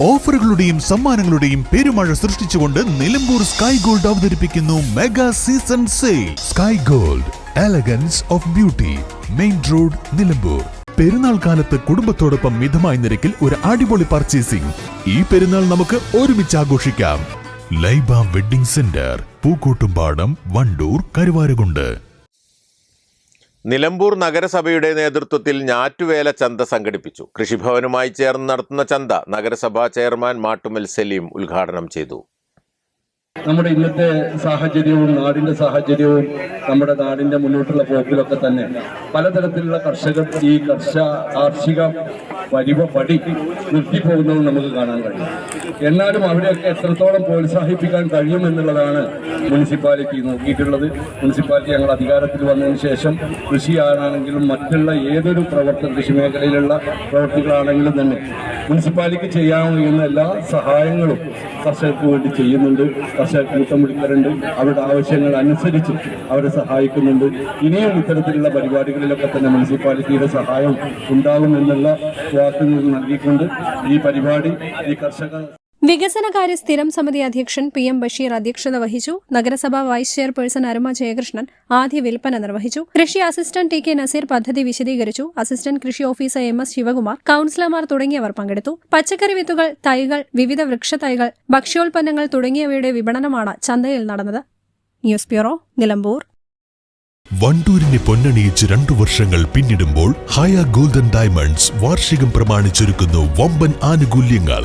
ഓഫറുകളുടെയും സമ്മാനങ്ങളുടെയും പെരുമഴ സൃഷ്ടിച്ചുകൊണ്ട് നിലമ്പൂർ സ്കൈ ഗോൾഡ് അവതരിപ്പിക്കുന്നു mega season sale. Sky Gold elegance of beauty main road Nilambur. Perunnal കാലത്ത് കുടുംബത്തോടൊപ്പം മിതമായ നിരക്കിൽ ഒരു അടിപൊളി പർച്ചേസിംഗ്. ഈ പെരുന്നാൾ നമുക്ക് ഒരുമിച്ച് ആഘോഷിക്കാം. Laiba wedding centre Pookkottumpadam Wandoor Karuvarakundu. Nilambur നഗരസഭയുടെ നേതൃത്വത്തിൽ ഞാറ്റുവേല ചന്ത സംഘടിപ്പിച്ചു. കൃഷിഭവനുമായി ചേർന്ന് നടത്തുന്ന ചന്ത നഗരസഭാ ചെയർമാൻ മാട്ടുമൽ സലീം ഉദ്ഘാടനം ചെയ്തു. നമ്മുടെ ഇന്നത്തെ സാഹചര്യവും നാടിന്റെ സാഹചര്യവും നമ്മുടെ നാടിന്റെ മുന്നോട്ടുള്ള പോക്കിലൊക്കെ തന്നെ പലതരത്തിലുള്ള കർഷകർ ഈ കർഷ കാർഷിക പരിവ പടി നിർത്തിപ്പോകുന്നതും നമുക്ക് കാണാൻ കഴിയും. എന്നാലും അവിടെയൊക്കെ എത്രത്തോളം പ്രോത്സാഹിപ്പിക്കാൻ കഴിയും എന്നുള്ളതാണ് മുനിസിപ്പാലിറ്റി നോക്കിയിട്ടുള്ളത്. മുനിസിപ്പാലിറ്റി ഞങ്ങൾ അധികാരത്തിൽ വന്നതിന് ശേഷം കൃഷിയാണെങ്കിലും മറ്റുള്ള ഏതൊരു പ്രവർത്തന കൃഷി മേഖലയിലുള്ള പ്രവർത്തികളാണെങ്കിലും തന്നെ മുനിസിപ്പാലിറ്റിക്ക് ചെയ്യാൻ കഴിയുന്ന എല്ലാ സഹായങ്ങളും കർഷകർക്ക് വേണ്ടി ചെയ്യുന്നുണ്ട്. കർഷകർ കൂട്ടം വിളിക്കാറുണ്ട് അവരുടെ ആവശ്യങ്ങൾ അനുസരിച്ച് അവരെ സഹായിക്കുന്നുണ്ട്. ഇനിയും ഇത്തരത്തിലുള്ള പരിപാടികളിലൊക്കെ തന്നെ മുനിസിപ്പാലിറ്റിയുടെ സഹായം ഉണ്ടാകുമെന്നുള്ള വാക്കുകൾ നൽകിക്കൊണ്ട് ഈ പരിപാടി ഈ കർഷക വികസനകാര്യ സ്ഥിരം സമിതി അധ്യക്ഷൻ പി എം ബഷീർ അധ്യക്ഷത വഹിച്ചു. നഗരസഭാ വൈസ് ചെയർപേഴ്സൺ അരുമ ജയകൃഷ്ണൻ ആദ്യ വിൽപ്പന നിർവഹിച്ചു. കൃഷി അസിസ്റ്റന്റ് ടി കെ നസീർ പദ്ധതി വിശദീകരിച്ചു. അസിസ്റ്റന്റ് കൃഷി ഓഫീസർ എം എസ് ശിവകുമാർ കൌൺസിലർമാർ തുടങ്ങിയവർ പങ്കെടുത്തു. പച്ചക്കറി വിത്തുകൾ തൈകൾ വിവിധ വൃക്ഷത്തൈകൾ ഭക്ഷ്യോൽപ്പന്നങ്ങൾ തുടങ്ങിയവയുടെ വിപണനമാണ് ചന്തയിൽ നടന്നത്. News bureau Nilambur. വണ്ടൂരിനെ പൊന്നണിയിച്ച് രണ്ടു വർഷങ്ങൾ പിന്നിടുമ്പോൾ ഹയ ഗോൾഡൻ ഡയമണ്ട്സ് വാർഷികം പ്രമാണിച്ചൊരുക്കുന്നു വമ്പൻ ആനുകൂല്യങ്ങൾ.